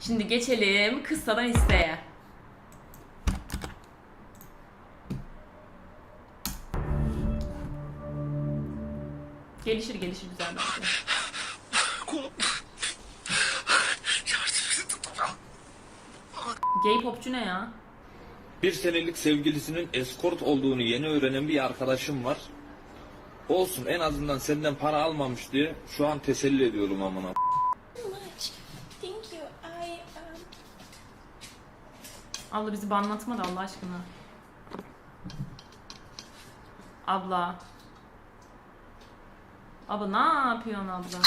Şimdi geçelim kıssadan isteğe. Gelişir gelişir güzel bence. Gay popçu ne ya? Bir senelik sevgilisinin eskort olduğunu yeni öğrenen bir arkadaşım var. Olsun en azından senden para almamış diye şu an teselli ediyorum amına. Abla bizi banlatma da Allah aşkına. Abla. Abla ne yapıyorsun abla?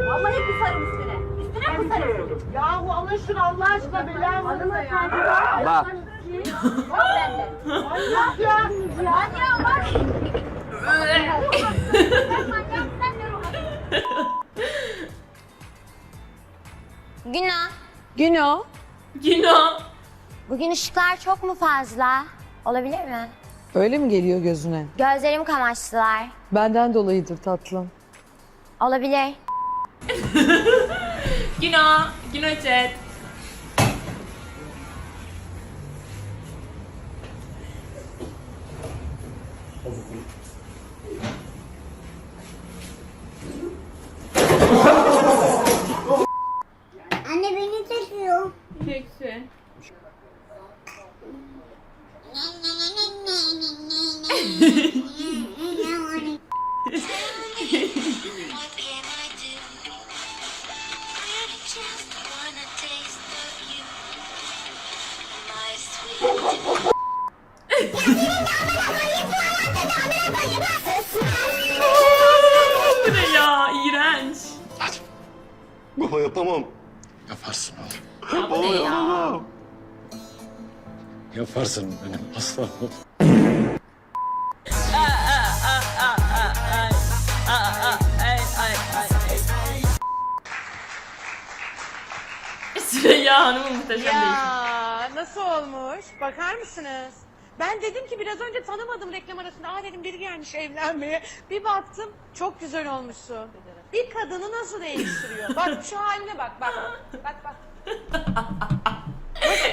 Vallahi kusarım üstüne. Üstüne kusarım. Yahu alın şunu Allah aşkına belanı ya. Allah. Bak bende. Manyak ya. Manyak ruh Günah. Güno. Gino. Bugün ışıklar çok mu fazla? Olabilir mi? Öyle mi geliyor gözüne? Gözlerim kamaştılar. Benden dolayıdır tatlım. Olabilir. Gino. Gino chat. Богу. Yaparsın benim aslanım. Ay ay ay ay. Süreyya Hanım'ın muhteşem değişimi. Ya nasıl olmuş? Bakar mısınız? Ben dedim ki biraz önce tanımadım reklam arasında. Aa dedim biri gelmiş evlenmeye. Bir baktım çok güzel olmuşsun. Bir kadını nasıl değiştiriyor? Bak şu haline bak bak. Bak bak.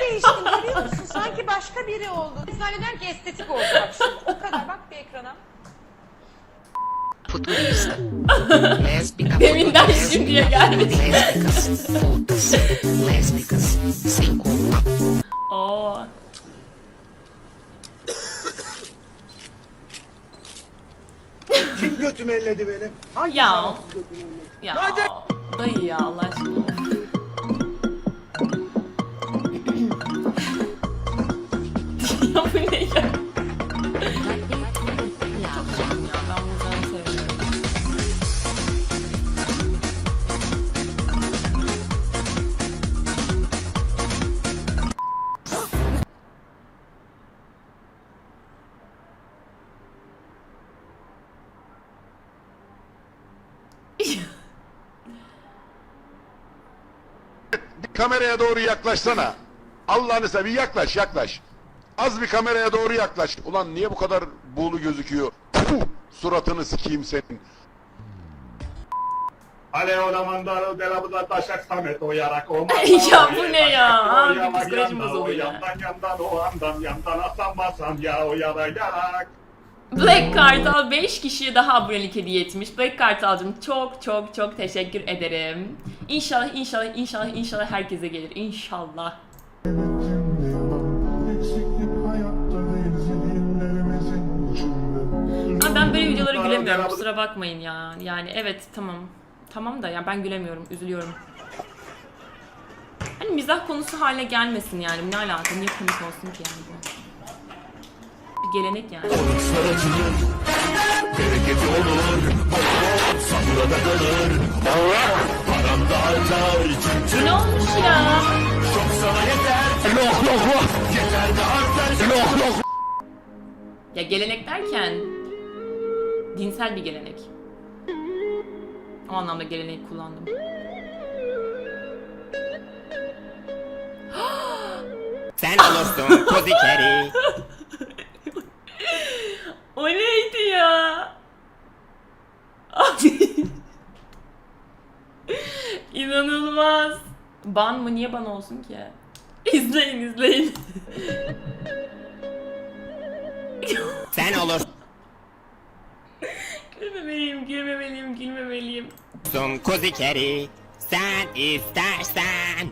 Değiştin görüyor musun? Sanki başka biri oldu. Zanneder ki estetik oldu bak şimdi. O kadar bak bir ekrana. futurista. Lésbica, Deminden şimdiye gelmiş. Lésbicas, putas, lésbicas, sem culpa. Oo. Kim götümü elledi benim? Ya. Ya. Dayı ya Allah aşkına. Kameraya doğru yaklaşsana. Allah'ını seveyim yaklaş yaklaş. Az bir kameraya doğru yaklaş. Ulan niye bu kadar buğulu gözüküyor? Puh, suratını sikeyim senin. Aleo mandaro de la buda taşak samet o yarak o Ya bu ne ya? Abi psikolojim bozuldu ya. Yandan yandan o yandan yandan asan basan ya o yara yarak. Black Kartal 5 kişiye daha abonelik hediye etmiş. Black Kartal'cım çok çok çok teşekkür ederim. İnşallah inşallah inşallah inşallah herkese gelir. İnşallah. Ama ben böyle videolara gülemiyorum kusura bakmayın ya. Yani evet tamam. Tamam da ya ben gülemiyorum, üzülüyorum. Hani mizah konusu haline gelmesin yani. Ne alaka? Niye komik olsun ki yani bu? Bir gelenek yani. Bu ne olmuş ya? Ya gelenek derken dinsel bir gelenek. O anlamda geleneği kullandım. Sen olursun pussycatty İnanılmaz. Ban mı? Niye ban olsun ki? İzleyin izleyin. Sen olursun gülmemeliyim, gülmemeliyim, gülmemeliyim. kuzi keri. Sen istersen.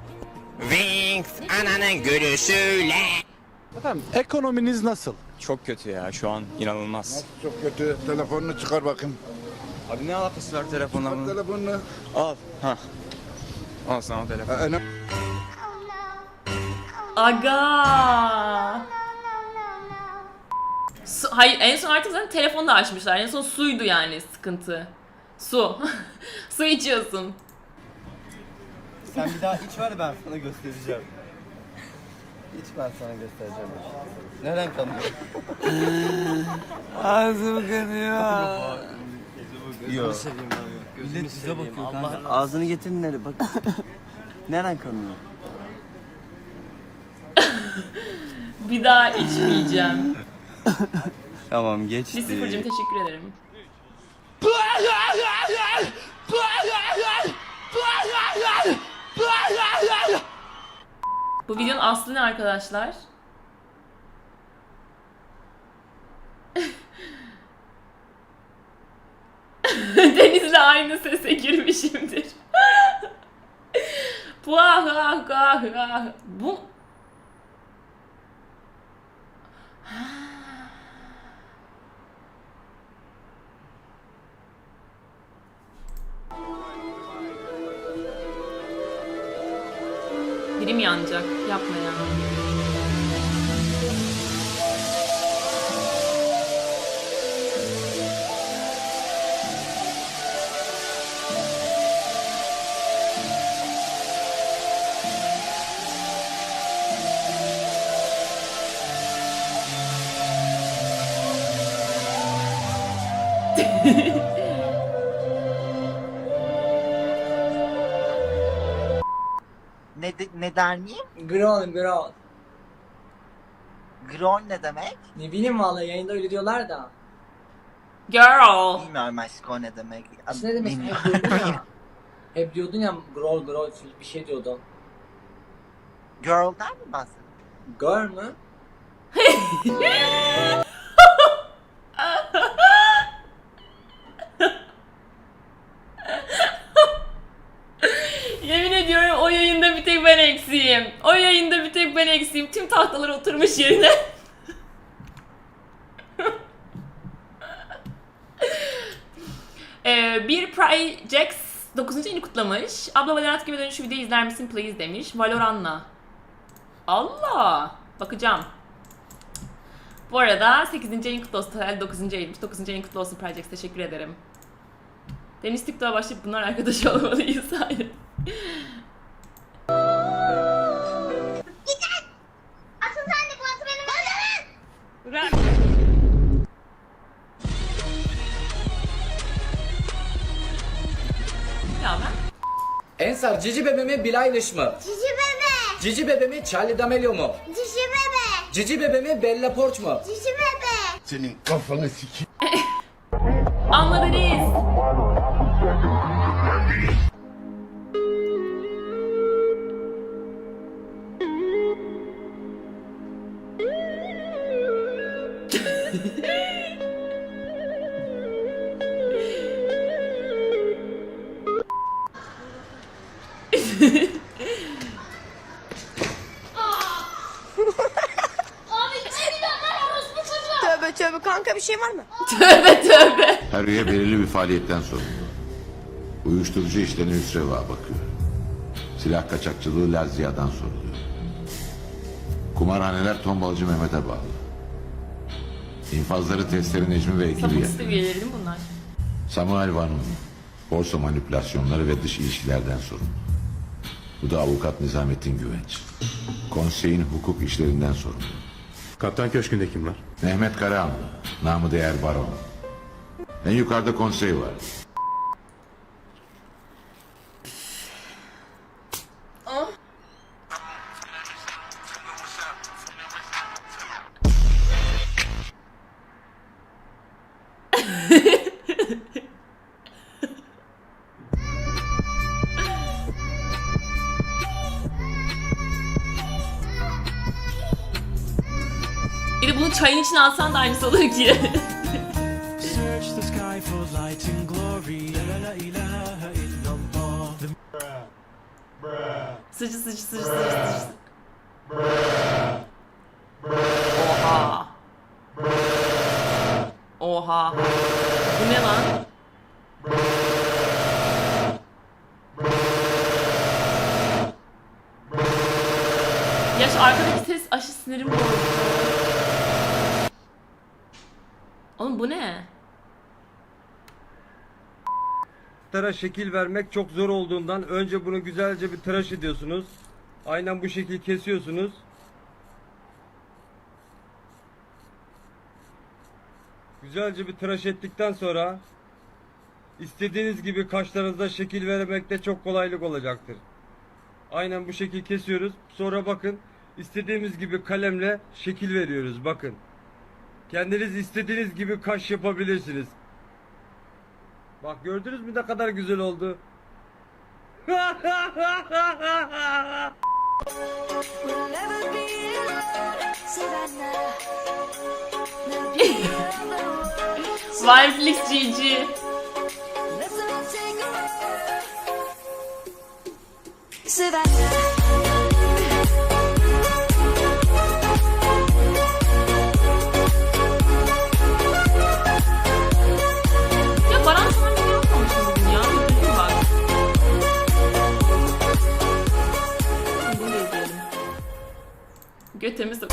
Wings ananın gülüşüyle. Efendim ekonominiz nasıl? Çok kötü ya şu an inanılmaz. Çok kötü. Telefonunu çıkar bakayım. Abi ne alakası var telefonla bunun? Telefonunu. Al. Ha. Al sana telefon. Aga. Su, hayır en son artık zaten telefonu da açmışlar. En son suydu yani sıkıntı. Su. Su içiyorsun. Sen bir daha iç ver ben sana göstereceğim. İç ben sana göstereceğim. Neren kanıyor? Ağzım kanıyor. Yok. Millet size bakıyor kanka. Ağzını getirin nereye bak. Neren kanıyor? Bir daha içmeyeceğim. Tamam geçti. Bir sıfırcım teşekkür ederim. Bu videonun aslı ne arkadaşlar? Deniz'le aynı sese girmişimdir. Puah, ah, ah, ah. Bu Birim yanacak. Yapma ya. Der miyim? Grol, grol. Grol ne demek? Ne bileyim valla yayında öyle diyorlar da. Girl. Bilmiyorum aşkım o ne demek. Aslında ne demek hep diyordun ya. Hep diyordun ya grol grol bir şey diyordun. Girl'den mi bahsediyorsun? Girl mü? Yemin ediyorum o yayında bir tek ben eksiğim. O yayında bir tek ben eksiğim. Tüm tahtalar oturmuş yerine. ee, bir Projects 9. ayını kutlamış. Abla Valorant gibi dönüşü video izler misin please demiş. Valorant'la. Allah! Bakacağım. Bu arada 8. ayın kutlu olsun. Herhalde 9. ayıymış. 9. ayın kutlu olsun Projects. Teşekkür ederim. Deniz TikTok'a başlayıp bunlar arkadaş olmalıyız. Hayır. Ensar Cici Bebe mi Eilish mı? Cici bebe. Cici Bebe mi Charlie D'Amelio mu? Cici bebe. Cici Bebe mi Bella Poarch mu? Cici bebe. Senin kafanı sikeyim. anladınız. Abi Tövbe tövbe kanka bir şey var mı? Tövbe tövbe. Her üye belirli bir faaliyetten sorumlu. Uyuşturucu işlerine Hüsreva bakıyor. Silah kaçakçılığı Lazia'dan soruluyor. Kumarhaneler tombalcı Mehmet'e bağlı. İnfazları testleri Necmi ve ekibi Sapık yapıyor. site üyeleri değil mi bunlar? Samuel Van'ın borsa manipülasyonları ve dış ilişkilerden sorumlu. Bu da avukat Nizamettin Güvenç. Konseyin hukuk işlerinden sorumlu. Kaptan Köşkü'nde kim var? Mehmet Karahanlı, namı değer baron. En yukarıda konsey var. Bunu çayın içine alsan da aynısı olur ki. sıcı sıcı sıcı sıcı sıcı. Oha. Oha. Bu ne lan? Ya şu arkadaki ses aşı sinirim bozdu. Bu ne? Tara şekil vermek çok zor olduğundan önce bunu güzelce bir tıraş ediyorsunuz. Aynen bu şekil kesiyorsunuz. Güzelce bir tıraş ettikten sonra istediğiniz gibi kaşlarınıza şekil vermekte çok kolaylık olacaktır. Aynen bu şekil kesiyoruz. Sonra bakın istediğimiz gibi kalemle şekil veriyoruz. Bakın. Kendiniz istediğiniz gibi kaş yapabilirsiniz. Bak gördünüz mü ne kadar güzel oldu. Wireflix GG. Savannah ve temizim.